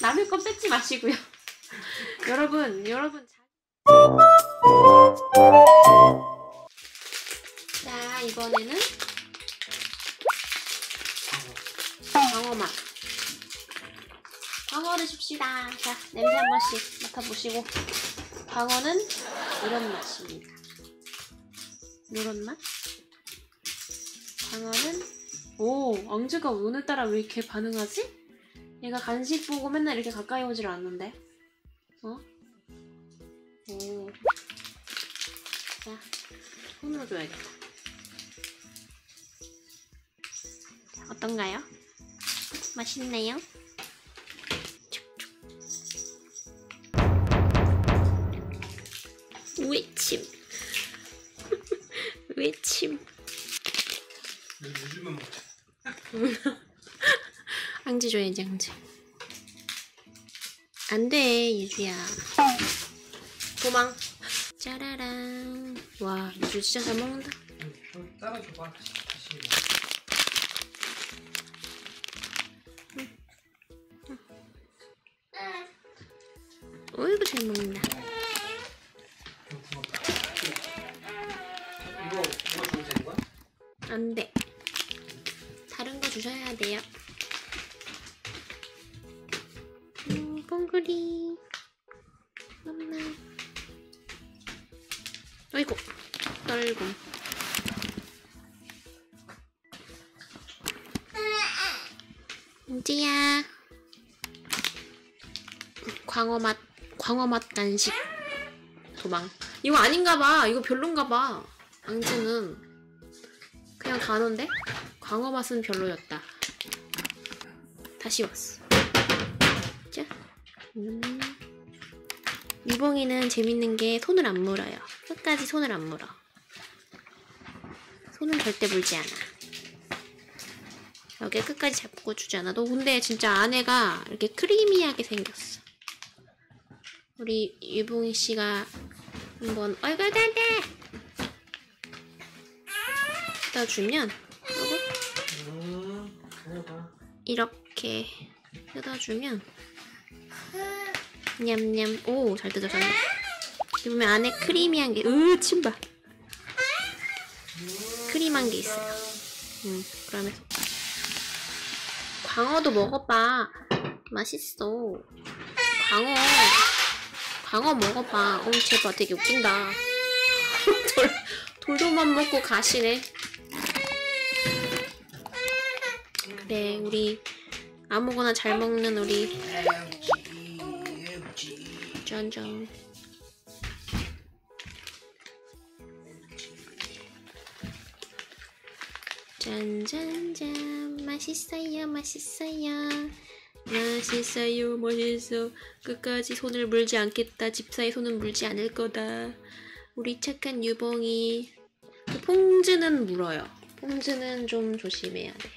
남의 거 뺏지 마시고요. 여러분, 여러분. 자, 이번에는 광어 맛. 광어를 줍시다. 자, 냄새 한 번씩 맡아보시고. 광어는 이런 맛입니다. 이런 맛? 광어는 오, 엉즈가 오늘따라 왜 이렇게 반응하지? 얘가 간식 보고 맨날 이렇게 가까이 오질 않는데. 어? 오. 자, 손으로 줘야겠다. 자, 어떤가요? 맛있나요? 외침. 외침. 요즘은 앙지 줘야지, 앙지. 안 돼, 유주야. 도망. 짜라랑. 와, 유주 진짜 잘 먹는다. 좀 따라줘봐. 어이구, 잘 먹는다. 좀 부었다. 이거 이거 줘도 되는 거야? 안 돼. 다른 거 주셔야 돼요. 음, 뽕구리. 엄마. 어이구, 떨고. 은지야. 광어 맛, 광어 맛 간식. 도망. 이거 아닌가 봐. 이거 별론가 봐. 앙즈는. 그냥 간호인데? 광어 맛은 별로였다. 다시 왔어. 자. 음. 유봉이는 재밌는 게 손을 안 물어요. 끝까지 손을 안 물어. 손은 절대 물지 않아. 여기 끝까지 잡고 주지 않아. 너 근데 진짜 안에가 이렇게 크리미하게 생겼어. 우리 유봉이 씨가 한번 안돼 안돼 뜯어주면 음. 그래봐. 이렇게 뜯어주면 냠냠. 오 잘 뜯어졌네. 여기 보면 안에 크리미한 게 으 침봐 크림한 게 있어요 음 그러면서 광어도 먹어봐. 맛있어. 광어. 광어 먹어봐. 어 제발 되게 웃긴다. 돌, 돌도만 먹고 가시네. 그래 우리 아무거나 잘 먹는 우리 짠짠. 짠짠짠. 맛있어요 맛있어요. 맛있어요 멋있어. 끝까지 손을 물지 않겠다. 집사의 손은 물지 않을 거다. 우리 착한 유봉이. 그 퐁즈는 물어요. 퐁즈는 좀 조심해야 돼.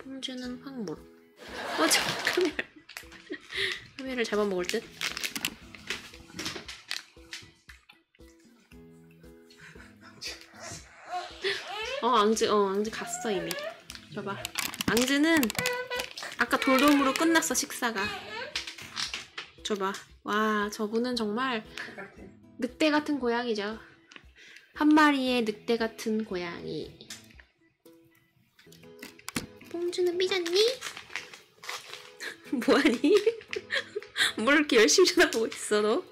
퐁즈는 확 물어. 어, 저 카메라. 카메라를 잡아먹을 듯? 어, 앙즈, 어, 앙즈 갔어, 이미. 봐봐. 앙즈는 아까 돌돔으로 끝났어, 식사가. 줘봐. 와, 저분은 정말 늑대 같은 고양이죠. 한 마리의 늑대 같은 고양이. 뽕주는 삐졌니? 뭐하니? 뭘 이렇게 열심히 쳐다보고 있어 너?